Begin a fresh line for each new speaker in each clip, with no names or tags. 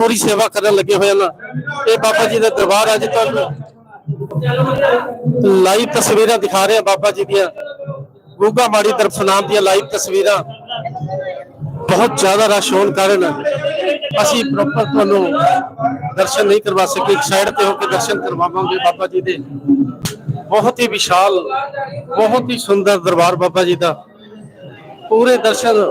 ਪੂਰੀ ਸੇਵਾ ਕਰਨ ਲੱਗੇ ਹੋਏ ਹਨ। ਇਹ ਬਾਬਾ ਜੀ ਦਾ ਦਰਬਾਰ ਅੱਜ ਤੁਹਾਨੂੰ ਲਾਈਵ ਤਸਵੀਰਾਂ ਦਿਖਾ ਰਹੇ ਹਾਂ ਬਾਬਾ ਜੀ ਦੀਆਂ। ਗੂਗਾ ਮਾੜੀ ਤਰਫ ਨਾਮ ਦੀਆਂ ਲਾਈਵ ਤਸਵੀਰਾਂ। ਬਹੁਤ ਜ਼ਿਆਦਾ ਰਸ਼ ਹੋਣ ਕਾਰਨ ਅਸੀਂ ਪ੍ਰੋਪਰ ਤੁਹਾਨੂੰ ਦਰਸ਼ਨ ਨਹੀਂ ਕਰਵਾ ਸਕੇ। ਇੱਕ ਸਾਈਡ ਤੇ ਹੋ ਕੇ ਦਰਸ਼ਨ ਕਰਵਾਵਾਂਗੇ ਬਾਬਾ ਜੀ ਦੇ। ਬਹੁਤ ਹੀ ਵਿਸ਼ਾਲ, ਬਹੁਤ ਹੀ ਸੁੰਦਰ ਦਰਬਾਰ ਬਾਬਾ ਜੀ ਦਾ। ਪੂਰੇ ਦਰਸ਼ਨ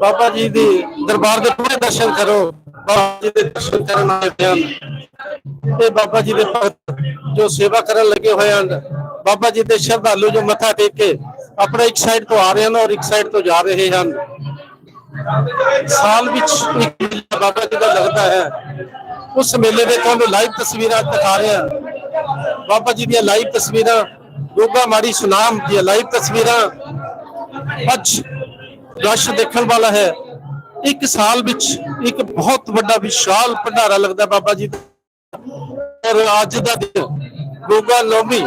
ਬਾਬਾ ਜੀ ਦੇ ਦਰਬਾਰ ਦੇ ਪੂਰੇ ਦਰਸ਼ਨ ਕਰੋ। ਬਾਬਾ ਜੀ ਦੇ ਦਰਸ਼ਨ ਕਰਨ ਆਏ ਹੋਏ ਹਨ ਇਹ ਬਾਬਾ ਜੀ ਦੇ ਭਗਤ ਜੋ ਸੇਵਾ ਕਰਨ ਲੱਗੇ ਹੋਏ ਹਨ ਬਾਬਾ ਜੀ ਦੇ ਸ਼ਰਧਾਲੂ ਜੋ ਮੱਥਾ ਟੇਕ ਕੇ ਆਪਣਾ ਇੱਕ ਸਾਈਡ ਤੋਂ ਆ ਰਹੇ ਹਨ ਔਰ ਇੱਕ ਸਾਈਡ ਤੋਂ ਜਾ ਰਹੇ ਹਨ ਸਾਲ ਵਿੱਚ ਇੱਕ ਮੇਲਾ ਬਾਬਾ ਜੀ ਦਾ ਲੱਗਦਾ ਹੈ ਉਸ ਮੇਲੇ ਦੇ ਤੁਹਾਨੂੰ ਲਾਈਵ ਤਸਵੀਰਾਂ ਦਿਖਾ ਰਹੇ ਹਾਂ ਬਾਬਾ ਜੀ ਦੀਆਂ ਲਾਈਵ ਤਸਵੀਰਾਂ ਗੋਗਾ ਮਾੜੀ ਸੁਨਾਮ ਦੀਆਂ ਲਾਈਵ ਤਸਵੀਰਾਂ ਅੱਜ ਰਸ਼ ਦੇਖਣ ਵਾਲਾ ਹੈ ਇੱਕ ਸਾਲ ਵਿੱਚ ਇੱਕ ਬਹੁਤ ਵੱਡਾ ਵਿਸ਼ਾਲ ਭੰਡਾਰਾ ਲੱਗਦਾ ਬਾਬਾ ਜੀ ਦਾ। ਔਰ ਅੱਜ ਦਾ ਦਿਨ ਗੋਗਾ ਨੌਮੀ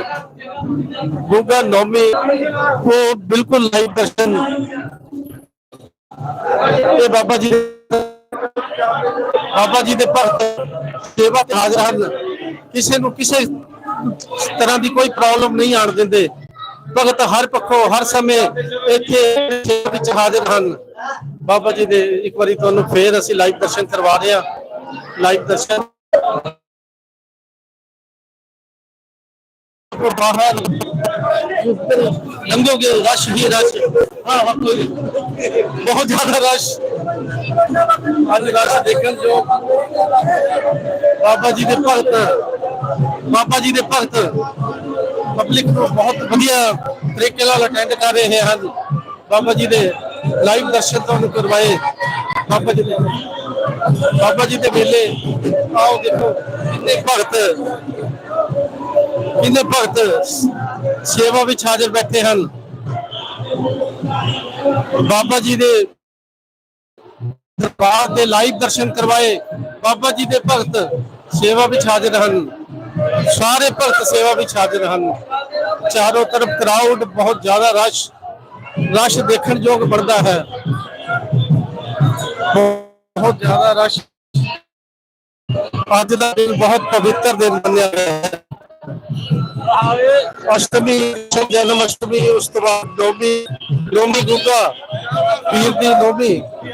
ਗੋਗਾ ਨੌਮੀ, ਉਹ ਬਿਲਕੁਲ ਲਾਈਵ ਦਰਸ਼ਨ। ਇਹ ਬਾਬਾ ਜੀ ਦੇ- ਬਾਬਾ ਜੀ ਦੇ ਭਗਤ ਸੇਵਾ ਤੇ ਹਾਜ਼ਰ ਹਨ। ਕਿਸੇ ਨੂੰ ਕਿਸੇ ਤਰ੍ਹਾਂ ਦੀ ਕੋਈ ਪ੍ਰੋਬਲਮ ਨਹੀਂ ਆਣ ਦਿੰਦੇ। ਭਗਤ ਹਰ ਪੱਖੋਂ, ਹਰ ਸਮੇਂ ਇੱਥੇ ਵਿੱਚ ਹਾਜ਼ਰ ਹਨ। ਬਾਬਾ ਜੀ ਦੇ ਇੱਕ ਵਾਰੀ ਤੁਹਾਨੂੰ ਫੇਰ ਅਸੀਂ ਲਾਈਵ ਦਰਸ਼ਨ ਕਰਵਾ ਰਹੇ ਹਾਂ। ਲਾਈਵ ਦਰਸ਼ਨ। ਬਹੁਤ ਜ਼ਿਆਦਾ ਰਸ਼ ਅੱਜ ਰਸ਼ ਦੇਖਣ ਜੋ ਬਾਬਾ ਜੀ ਦੇ ਭਗਤ। ਬਾਬਾ ਜੀ ਦੇ ਭਗਤ। ਪਬਲਿਕ ਨੂੰ ਬਹੁਤ ਵਧੀਆ ਤਰੀਕੇ ਨਾਲ ਅਟੈਂਡ ਕਰ ਰਹੇ ਹਨ। ਬਾਬਾ ਜੀ ਦੇ ਲਾਈਵ ਦਰਸ਼ਨ ਤੁਹਾਨੂੰ ਕਰਵਾਏ। ਬਾਬਾ ਜੀ ਦੇ ਬਾਬਾ ਜੀ ਦੇ ਮੇਲੇ। ਆਓ ਦੇਖੋ, ਕਿੰਨੇ ਭਗਤ ਕਿੰਨੇ ਭਗਤ ਸੇਵਾ ਵਿੱਚ ਹਾਜ਼ਰ ਬੈਠੇ ਹਨ। ਬਾਬਾ ਜੀ ਦੇ ਦਰਬਾਰ ਦੇ ਲਾਈਵ ਦਰਸ਼ਨ ਕਰਵਾਏ। ਬਾਬਾ ਜੀ ਦੇ ਭਗਤ ਸੇਵਾ ਵਿੱਚ ਹਾਜ਼ਰ ਹਨ। ਸਾਰੇ ਭਗਤ ਸੇਵਾ ਵਿੱਚ ਹਾਜ਼ਰ ਹਨ। ਚਾਰੋਂ ਤਰਫ ਕਰਾਊਡ ਬਹੁਤ ਜ਼ਿਆਦਾ ਰਸ਼ ਰਸ਼ ਦੇਖਣ ਯੋਗ ਬਣਦਾ ਹੈ। ਬਹੁਤ ਜ਼ਿਆਦਾ ਰਸ਼ ਅੱਜ ਦਾ ਦਿਨ ਬਹੁਤ ਪਵਿੱਤਰ ਦਿਨ ਮੰਨਿਆ ਗਿਆ ਹੈ। ਅਸ਼ਟਮੀ, ਜਨਮ ਅਸ਼ਟਮੀ, ਉਸ ਤੋਂ ਬਾਅਦ ਨੌਮੀ ਨੌਮੀ ਗੁੱਗਾ ਪੀਰ ਦੀ ਨੌਮੀ